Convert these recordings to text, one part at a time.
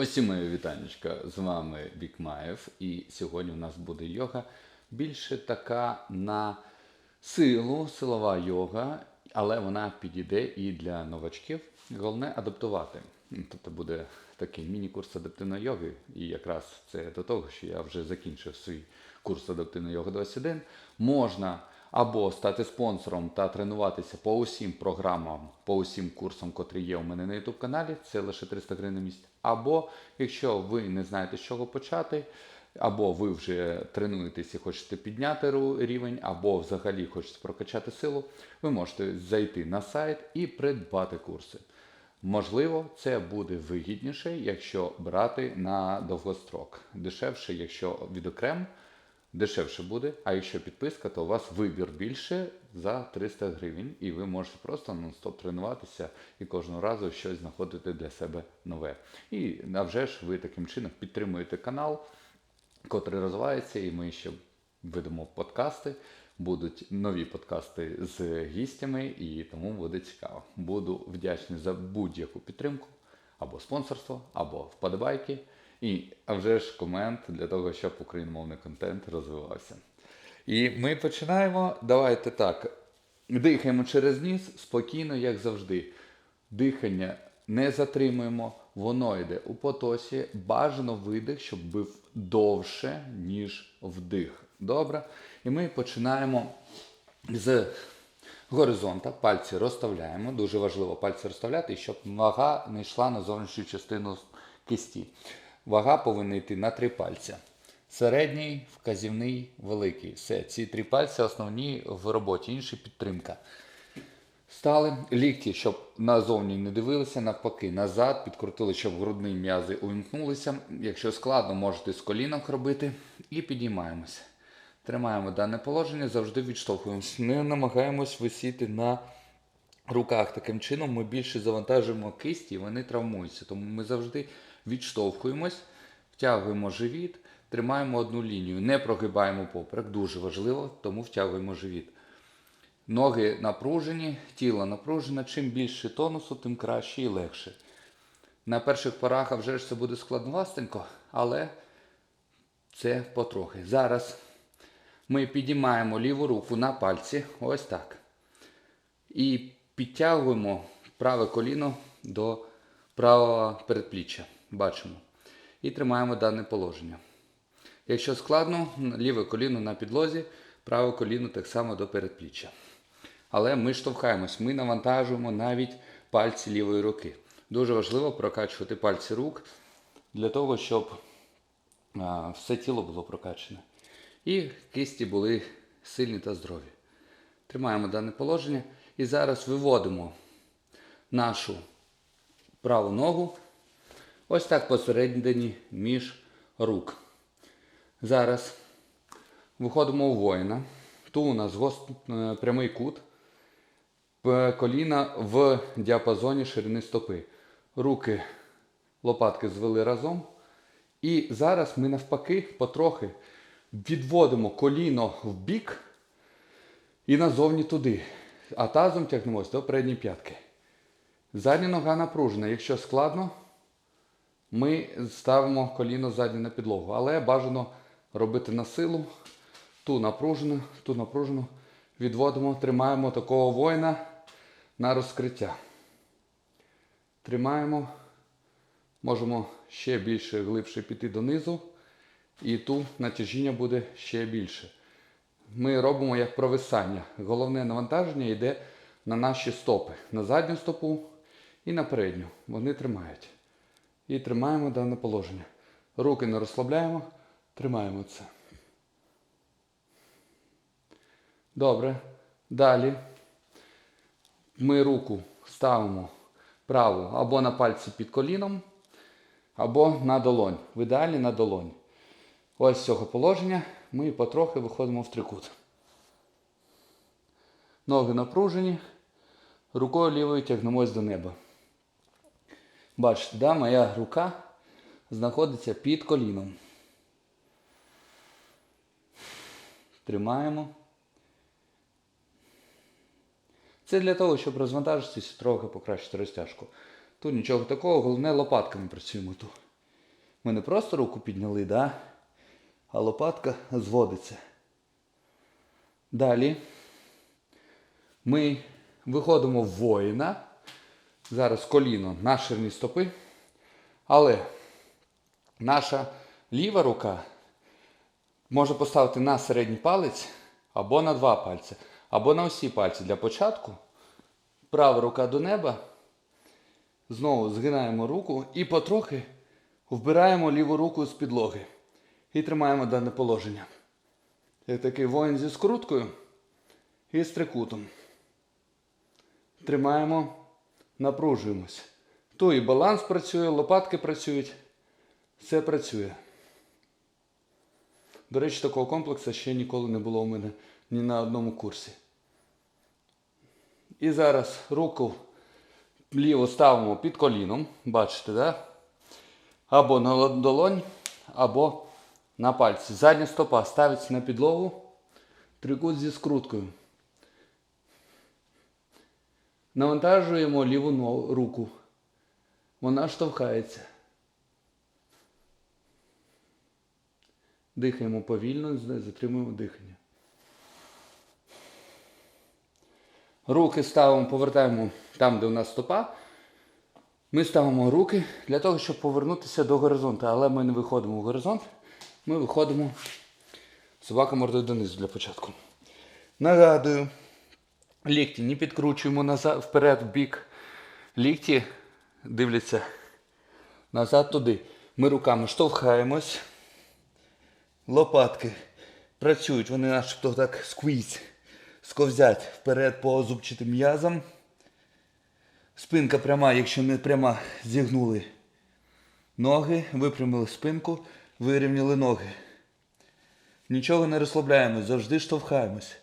Усі мої вітанечка, з вами Бікмаєв, і сьогодні у нас буде йога більше така на силу, силова йога, але вона підійде і для новачків. Головне адаптувати. Тобто буде такий міні-курс адаптивної йоги, і якраз це до того, що я вже закінчив свій курс адаптивної йоги 21. Можна або стати спонсором та тренуватися по усім програмам, по усім курсам, котрі є у мене на YouTube каналі, це лише 300 гривень на місяць. Або якщо ви не знаєте, з чого почати, або ви вже тренуєтесь і хочете підняти рівень, або взагалі хочете прокачати силу, ви можете зайти на сайт і придбати курси. Можливо, це буде вигідніше, якщо брати на довгострок. Дешевше, якщо відокрем, дешевше буде. А якщо підписка, то у вас вибір більше за 300 гривень, і ви можете просто нон-стоп тренуватися і кожного разу щось знаходити для себе нове. І а вже ж ви таким чином підтримуєте канал, котрий розвивається, і ми ще ведемо подкасти. Будуть нові подкасти з гістями, і тому буде цікаво. Буду вдячний за будь-яку підтримку, або спонсорство, або вподобайки. І а вже ж комент для того, щоб україномовний контент розвивався. І ми починаємо. Давайте так. Дихаємо через ніс спокійно, як завжди. Дихання не затримуємо, воно йде у потосі. Бажано видих, щоб був довше, ніж вдих. Добре? І ми починаємо з горизонта. Пальці розставляємо. Дуже важливо пальці розставляти, щоб вага не йшла на зовнішню частину кисті. Вага повинна йти на три пальця. Середній, вказівний, великий. Все, ці три пальці основні в роботі, інші підтримка. Стали лікті, щоб назовні не дивилися, навпаки, назад, підкрутили, щоб грудні м'язи увімкнулися. Якщо складно, можете з колінок робити. І підіймаємося. Тримаємо дане положення, завжди відштовхуємося. Не намагаємось висіти на руках. Таким чином ми більше завантажуємо кисті, і вони травмуються. Тому ми завжди відштовхуємось, втягуємо живіт, тримаємо одну лінію, не прогибаємо поперек, дуже важливо, тому втягуємо живіт. Ноги напружені, тіло напружене. Чим більше тонусу, тим краще і легше. На перших порах вже ж це буде складновастенько, але це потрохи. Зараз ми підіймаємо ліву руку на пальці, ось так. І підтягуємо праве коліно до правого передпліччя. Бачимо. І тримаємо дане положення. Якщо складно, ліве коліно на підлозі, праве коліно так само до передпліччя. Але ми штовхаємось, ми навантажуємо навіть пальці лівої руки. Дуже важливо прокачувати пальці рук для того, щоб все тіло було прокачане. І кисті були сильні та здорові. Тримаємо дане положення і зараз виводимо нашу праву ногу ось так посередині між рук. Зараз виходимо у воїна. Тут у нас гост, е, прямий кут. Коліна в діапазоні ширини стопи. Руки, лопатки звели разом. І зараз ми навпаки потрохи відводимо коліно в бік і назовні туди. А тазом тягнемось до передньої п'ятки. Задня нога напружена. Якщо складно, ми ставимо коліно заднє на підлогу. Але бажано робити на силу. Ту напружено, ту напружено. Відводимо, тримаємо такого воїна на розкриття. Тримаємо. Можемо ще більше глибше піти донизу. І тут натяжіння буде ще більше. Ми робимо як провисання. Головне навантаження йде на наші стопи. На задню стопу і на передню. Вони тримають. І тримаємо дане положення. Руки не розслабляємо, тримаємо це. Добре. Далі ми руку ставимо праву або на пальці під коліном, або на долонь. В ідеалі на долонь. Ось з цього положення ми потрохи виходимо в трикут. Ноги напружені, рукою лівою тягнемось до неба. Бачите, да, моя рука знаходиться під коліном. Тримаємо. Це для того, щоб розвантажитися трохи покращити розтяжку. Тут нічого такого, головне лопатками працюємо тут. Ми не просто руку підняли, да? а лопатка зводиться. Далі ми виходимо в воїна. Зараз коліно на ширні стопи. Але наша ліва рука може поставити на середній палець або на два пальці, або на усі пальці. Для початку права рука до неба. Знову згинаємо руку і потрохи вбираємо ліву руку з підлоги. І тримаємо дане положення. Як такий воїн зі скруткою і з трикутом. Тримаємо, напружуємось. То і баланс працює, лопатки працюють. Все працює. До речі, такого комплексу ще ніколи не було у мене ні на одному курсі. І зараз руку ліву ставимо під коліном. Бачите, да? Або на долонь, або на пальці. Задня стопа ставиться на підлогу. Трикут зі скруткою. Навантажуємо ліву руку. Вона штовхається. Дихаємо повільно, затримуємо дихання. Руки ставимо, повертаємо там, де у нас стопа. Ми ставимо руки для того, щоб повернутися до горизонту. Але ми не виходимо в горизонт. Ми виходимо собака мордою донизу для початку. Нагадую, лікті не підкручуємо назад, вперед, в бік. Лікті дивляться назад туди. Ми руками штовхаємось. Лопатки працюють, вони начебто так сквізь, сковзять вперед по зубчатим м'язам. Спинка пряма, якщо не пряма, зігнули ноги, випрямили спинку, вирівняли ноги. Нічого не розслабляємось, завжди штовхаємось.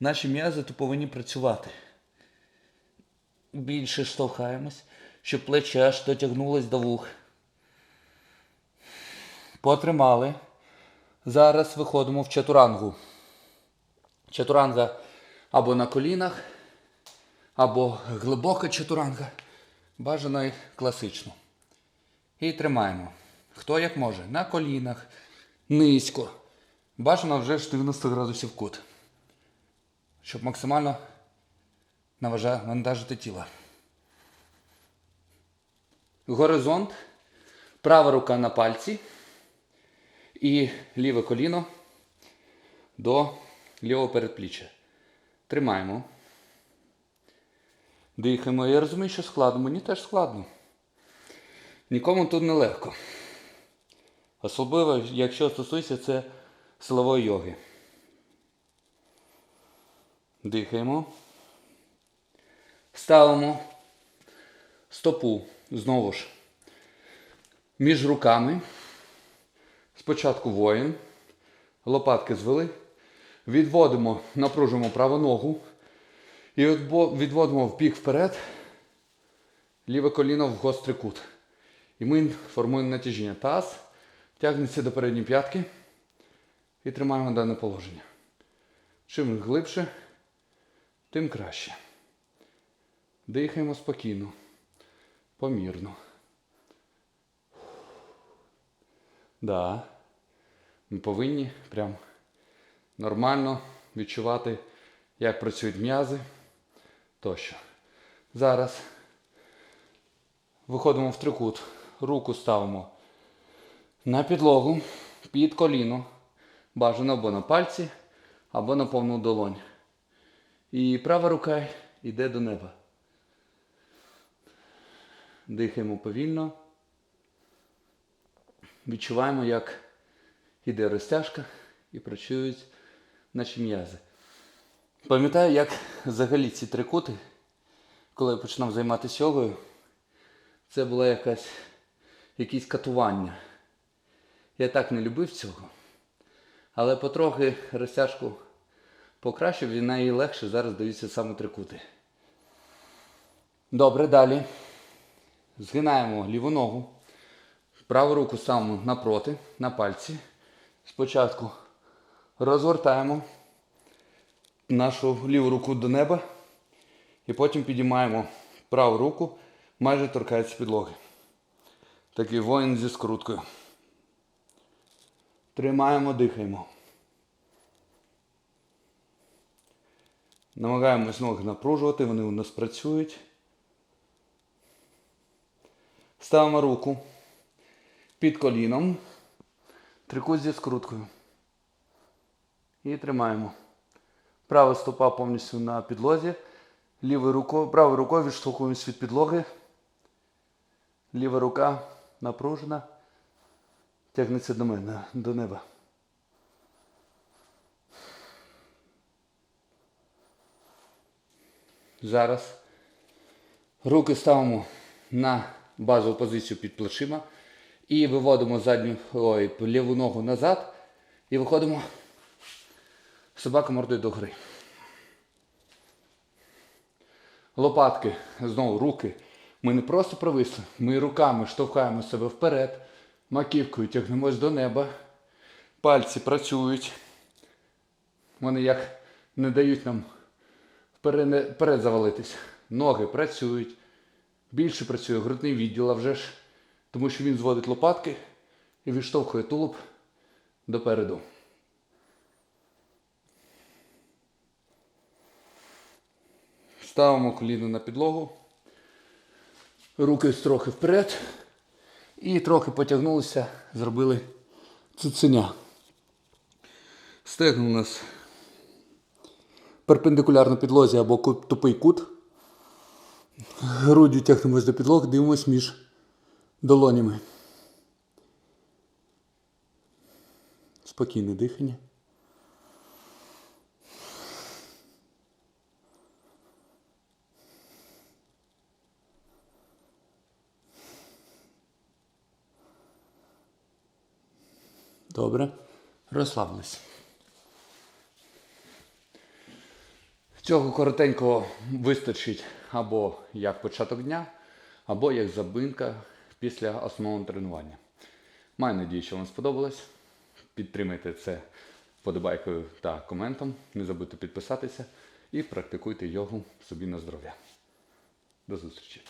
Наші м'язи то повинні працювати. Більше штовхаємось, щоб плече аж дотягнулось до вух. Потримали. Зараз виходимо в чатурангу. Чатуранга або на колінах, або глибока чатуранга. Бажано класично. І тримаємо. Хто як може. На колінах, низько. Бажано вже ж 90 градусів кут. Щоб максимально навантажити тіло. Горизонт. Права рука на пальці. І ліве коліно до лівого передпліччя. Тримаємо. Дихаємо. Я розумію, що складно. Мені теж складно. Нікому тут не легко. Особливо, якщо стосується це силової йоги. Дихаємо. Ставимо стопу знову ж між руками. Спочатку воїн. Лопатки звели. Відводимо, напружуємо праву ногу. І відводимо в бік вперед. Ліве коліно в гострий кут. І ми формуємо натяжіння. Таз тягнеться до передньої п'ятки. І тримаємо дане положення. Чим глибше, тим краще. Дихаємо спокійно, помірно. Да. Ми повинні прям нормально відчувати, як працюють м'язи тощо. Зараз виходимо в трикут, руку ставимо на підлогу, під коліно, бажано або на пальці, або на повну долонь. І права рука йде до неба. Дихаємо повільно. Відчуваємо, як іде розтяжка і працюють наші м'язи. Пам'ятаю, як взагалі ці трикути, коли я починав займатися йогою, це було якась, якісь катування. Я так не любив цього. Але потрохи розтяжку покращив і неї легше зараз даються саме трикути. Добре, далі. Згинаємо ліву ногу. Праву руку ставимо напроти, на пальці. Спочатку розгортаємо нашу ліву руку до неба. І потім підіймаємо праву руку, майже торкається підлоги. Такий воїн зі скруткою. Тримаємо, дихаємо. Намагаємось ноги напружувати, вони у нас працюють. Ставимо руку під коліном. Трикут зі скруткою. І тримаємо. Права стопа повністю на підлозі. Лівою рукою, правою рукою відштовхуємось від підлоги. Ліва рука напружена. Тягнеться до мене, до неба. Зараз руки ставимо на базову позицію під плечима і виводимо задню ой, ліву ногу назад і виходимо собака мордою до гри. Лопатки, знову руки. Ми не просто провисли, ми руками штовхаємо себе вперед, маківкою тягнемось до неба. Пальці працюють. Вони як не дають нам вперед, передзавалитись. Ноги працюють. Більше працює грудний відділ, а вже ж, тому що він зводить лопатки і відштовхує тулуб допереду. Ставимо коліно на підлогу. Руки трохи вперед. І трохи потягнулися, зробили цуценя. Стегна у нас перпендикулярно підлозі або тупий кут. Груддю тягнемось до підлоги, дивимось між долонями. Спокійне дихання. Добре. Розслаблись. Цього коротенького вистачить або як початок дня, або як забинка після основного тренування. Маю надію, що вам сподобалось. Підтримайте це вподобайкою та коментом. Не забудьте підписатися і практикуйте йогу собі на здоров'я. До зустрічі!